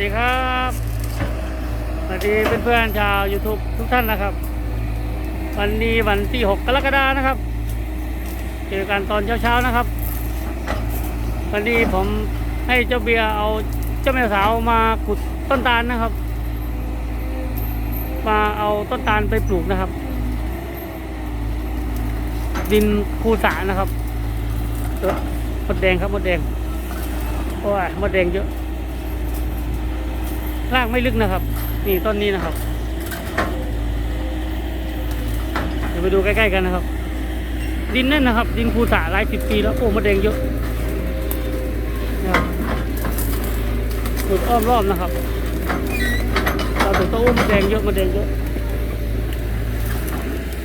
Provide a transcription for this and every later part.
สดีครับ สวัสดีเพื่อนๆชาว YouTube ทุกท่านนะครับ วันนี้วันที่ 6 กรกฎานะครับ เจอกันตอนเช้าๆนะครับ วันนี้ผมให้เจ้าเบียร์เอาเจ้าแม่สาวมาขุดต้นตาลนะครับ มาเอาต้นตาลไปปลูกนะครับ ดินคูสานะครับเออมดแดงครับมดแดงโอ้ยมดแดงเยอะ รากไม่ลึกนะครับ นี่ต้นนี้นะครับ เดี๋ยวไปดูใกล้ๆกันนะครับ ดินนั่นนะครับ ดินคูสาหลายสิบปีแล้วโอ้มดแดงเยอะนะครับปลูกอ้อมรอบนะครับเราถึงต้องอุ้มมดแดงเยอะมดแดงเยอะ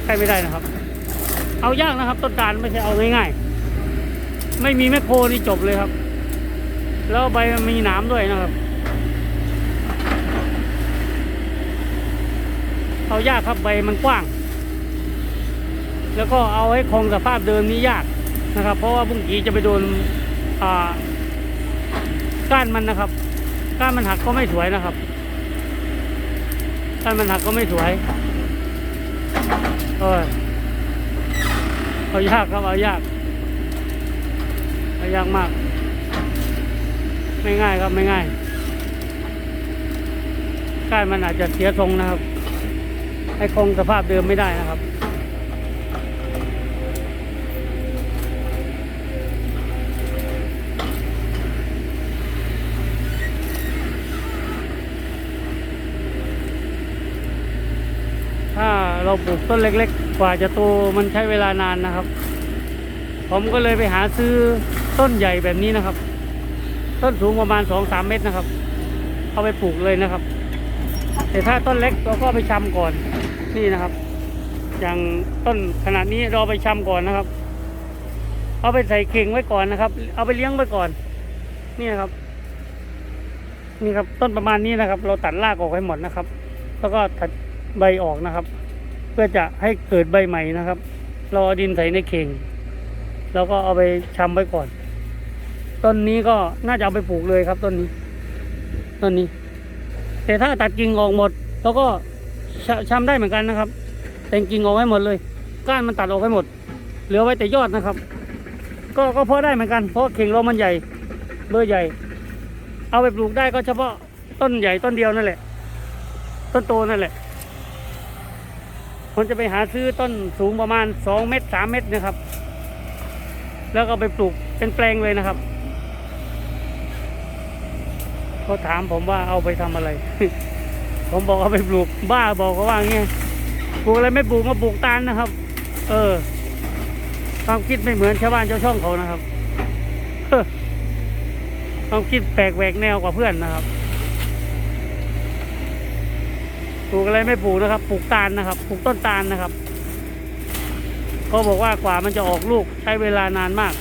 ใช่ไม่ได้นะครับ เอายากนะครับ ต้นตาลไม่ใช่เอาง่ายๆไม่มีแมคโคนี่จบเลยครับ แล้วใบมันมีหนามด้วยนะครับ เอายากครับใบมันกว้าง แล้วก็เอาให้คงสภาพเดิมนี้ยากนะครับ เพราะว่าบุ้งกีจะไปโดนก้านมันนะครับ ก้านมันหักก็ไม่สวยนะครับก้านมันหักก็ไม่สวยโอ้ยเอายากครับเอายากเอายากมาก ไม่ง่ายครับไม่ง่ายก้านมันอาจจะเสียทรงนะครับ ให้คงสภาพเดิมไม่ได้นะครับ ถ้าเราปลูกต้นเล็ก ๆ กว่าจะโตมันใช้เวลานานนะครับ ผมก็เลยไปหาซื้อต้นใหญ่แบบนี้นะครับ ต้นสูงประมาณสองสามเมตรนะครับ เอาไปปลูกเลยนะครับ แต่ถ้าต้นเล็กเราก็ไปชำก่อน นี่นะครับ อย่างต้นขนาดนี้เราเอไปชำก่อนนะครับ เอาไปใส่เข่งไว้ก่อนนะครับ เอาไปเลี้ยงไว้ก่อน นี่นะครับ นี่ครับ ต้นประมาณนี้นะครับ เราตัดรากออกให้หมดนะครับ แล้วก็ตัดใบออกนะครับ เพื่อจะให้เกิดใบใหม่นะครับ เราเอาดินใส่ในเข่ง แล้วก็เอาไปชำไว้ก่อน ต้นนี้ก็น่าจะเอาไปปลูกเลยครับ ต้นนี้ ต้นนี้ แต่ถ้าตัดกิ่งออกหมด แล้วก็ ชชำได้เหมือนกันนะครับ แต่งกิ่งออกให้หมดเลย ก้านมันตัดออกให้หมด เหลือไว้แต่ยอดนะครับ ก็ก็พอได้เหมือนกัน เพราะเข่งเรามันใหญ่เบอร์ใหญ่ เอาไปปลูกได้ก็เฉพาะต้นใหญ่ต้นเดียวนั่นแหละ ต้นโตนั่นแหละผมจะไปหาซื้อต้นสูงประมาณสองเมตรสามเมตรนะครับ แล้วก็ไปปลูกเป็นแปลงเลยนะครับเขาถามผมว่าเอาไปทำอะไร ผมบอกเอาไปปลูกบ้าบอกเขาว่าไงปลูกอะไรไม่ปลูกมาปลูกตาลนะครับ เออ ความคิดไม่เหมือนชาวบ้านชาวช่องเขานะครับความคิดแปลกแหวกแนวกว่าเพื่อนนะครับปลูกอะไรไม่ปลูกนะครับ ปลูกตาลนะครับ ปลูกต้นตาลนะครับเขาบอกว่ากว่ามันจะออกลูกใช้เวลานานมาก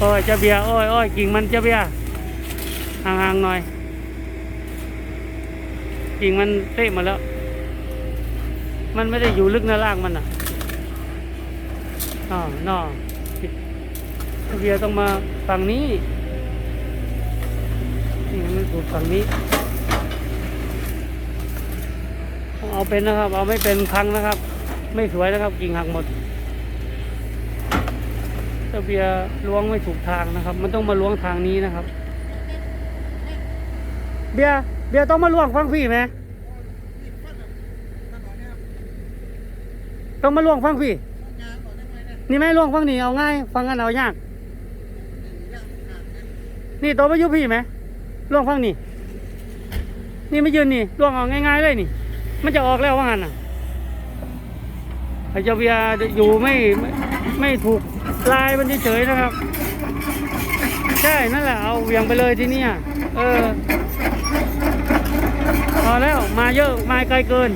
อ้ยเจะเบียร์โอ้ยอ้อยกิ่งมันเจะเบียห่างๆหน่อย กิ่งมันเตะมาแล้ว มันไม่ได้อยู่ลึกในรากมันอะอ๋อนอเบียต้องมาฝั่งนี้นี่มันปลูกฝั่งนี้ เอาเป็นนะครับ เอาไม่เป็นพังนะครับ ไม่สวยนะครับ กิ่งหักหมดเจ้าเบียล้วงไม่ถูกทางนะครับ มันต้องมาล้วงทางนี้นะครับ เบีย เบียร์ต้องมาล้วงฟังพี่ไหมต้องมาล้วงฟังพี่ นี่ไหมล้วงฟังนี่เอาง่าย ฟังกันเอายาก นี่ตัวมายุพี่ไหมล้วงฟังนี่ นี่ไม่ยืนนี่ล้วงเอาง่ายๆเลยนี่ มันจะออกแล้วว่างั้นน่ะไอเจ้าเบียอยู่ไม่ไม่ไม่ถูกลายมันเฉยๆนะครับ ใช่นั่นแหละเอาเวียงไปเลยที่นี่เออ แล้ว มาเยอะมาไกลเกิน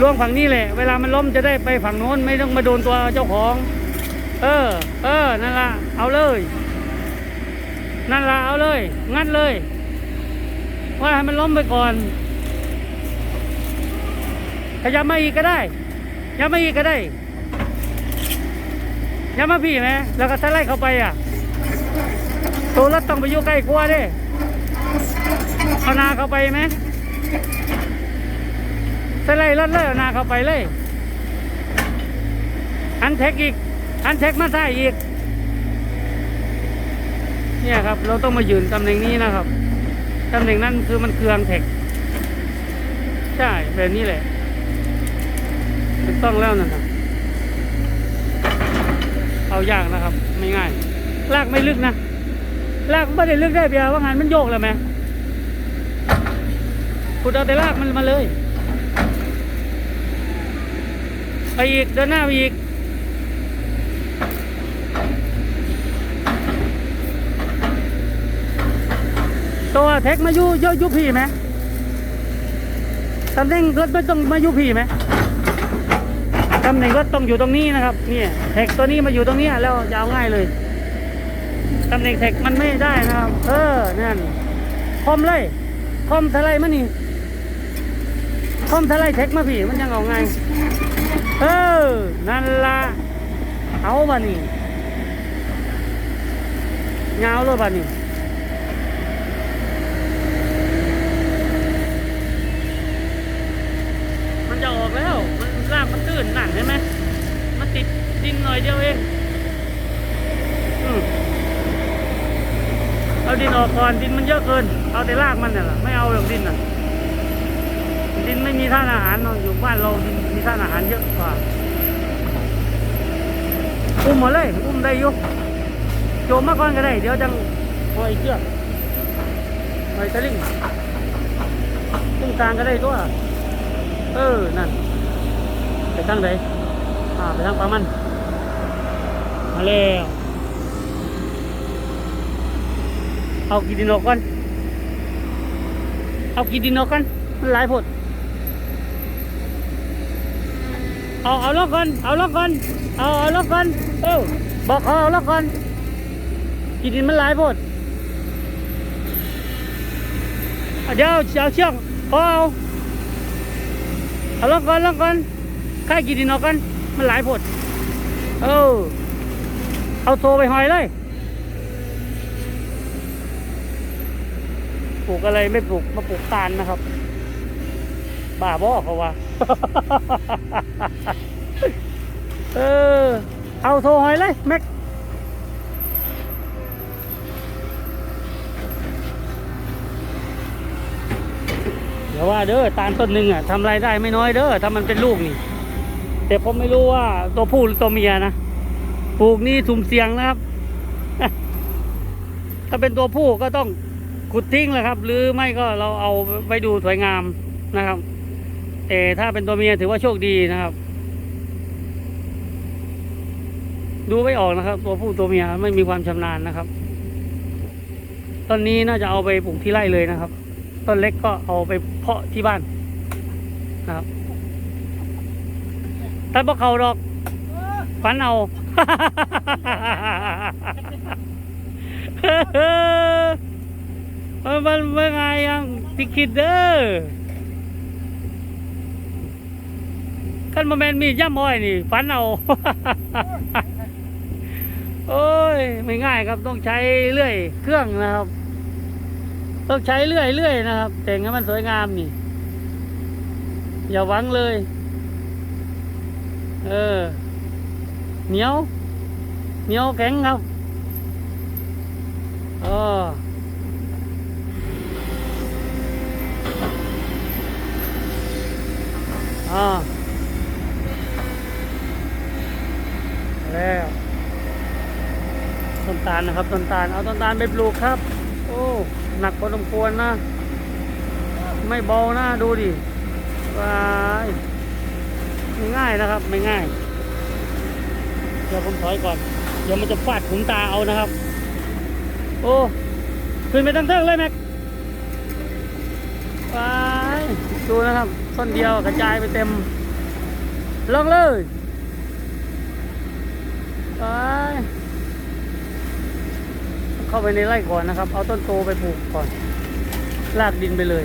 ล่วงฝั่งนี้แหละ เวลามันล้มจะได้ไปฝั่งโน้นไม่ต้องมาโดนตัวเจ้าของ เออ เออ นั่นละเอาเลย นั่นละเอาเลย งัดเลย ว่าให้มันล้มไปก่อน ขยับมาอีกก็ได้ยับมาอีกก็ได้ยับมาพี่ไหมแล้วก็สไลด์เข้าไปอะตัวรถต้องไปอยู่ใกล้กลัวเด้ เอานาเข้าไปไหมสไลด์รถเลยเอานาเข้าไปเลยอันเทคอีก อันเทคมาใส่อีก เนี่ยครับ เราต้องมายืนตำแหน่งนี้นะครับตำแหน่งนั้นคือมันเครืองเทคใช่แบบนี้แหละถูกต้องแล้วนั่นนะเอายากนะครับ ไม่ง่าย ลากไม่ลึกนะ ลากไม่ได้ลึกได้เพียว่างานมันโยกแล้วไหม ขุดเอาแต่ลากมันมาเลยไปอีกเดินหน้าไปอีกตัวเทคมาอยู่เยอะยุพี่ไหมตำแหน่งรถไม่ต้องมาอยู่พี่ไหมตำแหน่งรถต้องอยู่ตรงนี้นะครับเนี่ยเทคตัวนี้มาอยู่ตรงนี้แล้วยาวง่ายเลยตำแหน่งเทคมันไม่ได้นะครับ เออนั่นคอมเลยคอมทลายมานี่ คอมทลายเทคมาพี่มันยังเอาไงเออนั่นละเอาบานี่เงาเลยบานี่มันจะออกแล้ว มันรากมันตื้นหนันใช่ไหมมันติดดินหน่อยเดียวเองเอาดินออกก่อนดินมันเยอะเกิน เอาแต่รากมันน่ะล่ะไม่เอาหรอกดินน่ะ ดินไม่มีท่านอาหารเนอะอยู่บ้านเราดินมีท่านอาหารเยอะกว่าอุ้มมดเลยอุ้มได้ยุโจมมาก่อนก็ได้ เดี๋ยวจังปล่อยเชือกปล่อยสลิงตึ้งกลางก็ได้ตัวเออ นั่น ไปทางไหนอ่า ไปทางปลามัน มาแล้วเอากีดินออกก่อนเอากีดินออกก่อนมันหลายผด เอาเอาล็อกก่อนเอาล็อกก่อนเอาเอาล็อกก่อนเออบอกเขาเอาล็อกก่อนกีดินมันหลายผดอะเดี๋ยวเอาเชือกเขาเอาเอาลงก่อนลงก่อนค่ายกี่ดินออกกันมันหลายผดเออเอาโซไปหอยเลยปลูกอะไรไม่ปลูกมาปลูกตาลนะครับ บ้าบอเขาว่าเออ เอาโซหอยเลย แม็กเดี๋ยวว่าเด้อตาลต้นหนึ่งอะทำรายได้ไม่น้อยเด้อถ้ามันเป็นลูกนี่ แต่ผมไม่รู้ว่าตัวผู้หรือตัวเมียนะปลูกนี่สุ่มเสี่ยงนะครับ ถ้าเป็นตัวผู้ก็ต้องขุดทิ้งแหละครับ หรือไม่ก็เราเอาไปดูสวยงามนะครับ แต่ถ้าเป็นตัวเมียถือว่าโชคดีนะครับ ดูไม่ออกนะครับ ตัวผู้ตัวเมียไม่มีความชำนาญนะครับ ต้นนี้น่าจะเอาไปปลูกที่ไร่เลยนะครับ ต้นเล็กก็เอาไปเพาะที่บ้านนะครับตัดพวกเขาดอกฟันเอามันมันเมื่อไงยังพิคิดเด้อ ขั้นมาแมนมีย่ำอ้อยนี่ฟันเอา โอ้ย ไม่ง่ายครับต้องใช้เลื่อยเครื่องนะครับ ต้องใช้เลื่อยเลื่อยนะครับ แต่งให้มันสวยงามนี่ อย่าหวังเลย เออ เหนียว เหนียวแข็งครับเอออ่า แล้วต้นตาลนะครับต้นตาลเอาต้นตาลไปปลูกครับ โอ้หนักพอสมควรนะ ไม่เบานะดูดิว้ายไม่ง่ายนะครับ ไม่ง่าย เดี๋ยวผมถอยก่อน เดี๋ยวมันจะฟาดขุนตาเอานะครับ โอ้ขึ้นไปตั้งเทิงเลยแม็กว้ายดูนะครับต้นเดียวกระจายไปเต็มลงเลย เข้าไปในไร่ก่อนนะครับ เอาต้นโตไปปลูกก่อน ลากดินไปเลย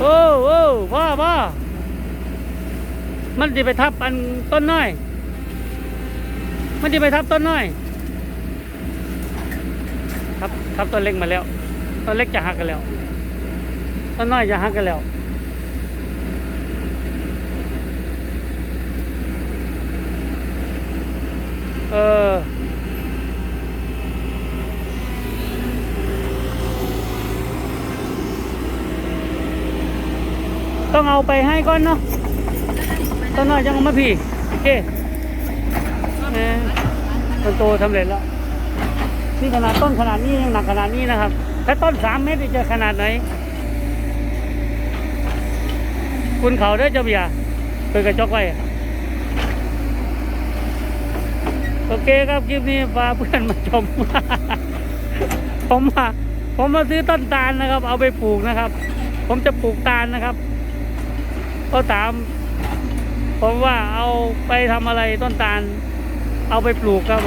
โอ้โอ้พ่อพ่อมันจะไปทับอันต้นน้อย มันจะไปทับต้นน้อย ทับทับต้นเล็กมาแล้ว ต้นเล็กจะหักกันแล้ว ต้นน้อยจะหักกันแล้วเออต้องเอาไปให้ก่อนเนาะต้นน้อยยังเอามาพี่ โอเคมต้นโตสำเร็จแล้ว นี่ขนาดต้นขนาดนี้ยังหนักขนาดนี้นะครับ ถ้าต้นสามเมตรจะขนาดไหน คุณเขาได้อเจ้าเบียร์เปิดกระจกไว้ โอเคครับคลิปนี้พาเพื่อนมาชม ผมมาผมมาซื้อต้นตาลนะครับ เอาไปปลูกนะครับ ผมจะปลูกตาลนะครับ ก็ถาม ผมว่าเอาไปทำอะไรต้นตาล เอาไปปลูกครับ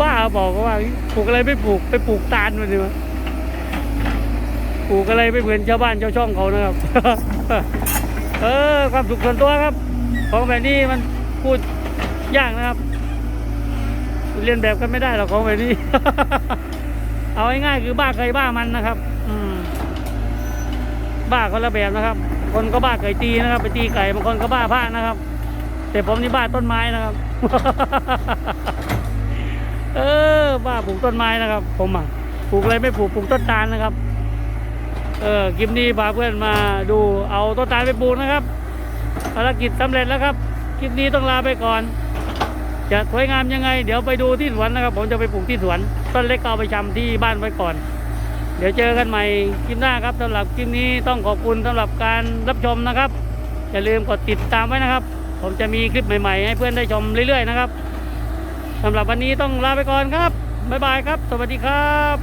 บ้าบอกว่าปลูกอะไรไม่ปลูกไปปลูกตาลมาดีวะปลูกอะไรไม่เหมือนชาวบ้านชาวช่องเขานะครับ เออ ความสุขส่วนตัวครับ ของแบบนี้มันพูดยากนะครับ เรียนแบบกันไม่ได้หรอกของแบบนี้ เอาง่ายๆคือบ้าใครบ้ามันนะครับ อืมบ้าคนละแบบนะครับ คนก็บ้าไก่ตีนะครับ ไปตีไก่บางคนก็บ้าผ้านะครับ แต่ผมนี่บ้าต้นไม้นะครับ เออ บ้าปลูกต้นไม้นะครับ ผมอะปลูกอะไรไม่ปลูกปลูกต้นตาลนะครับ เออคลิปนี้พาเพื่อนมาดูเอาต้นตาลไปปลูกนะครับ ภารกิจสำเร็จแล้วครับ คลิปนี้ต้องลาไปก่อน จะสวยงามยังไง เดี๋ยวไปดูที่สวนนะครับ ผมจะไปปลูกที่สวน ต้นเล็กก็เอาไปชำที่บ้านไว้ก่อน เดี๋ยวเจอกันใหม่คลิปหน้าครับสำหรับคลิปนี้ต้องขอบคุณสำหรับการรับชมนะครับ อย่าลืมกดติดตามไว้นะครับ ผมจะมีคลิปใหม่ๆ ให้เพื่อนได้ชมเรื่อยๆนะครับสำหรับวันนี้ต้องลาไปก่อนครับบ๊ายบายครับ สวัสดีครับ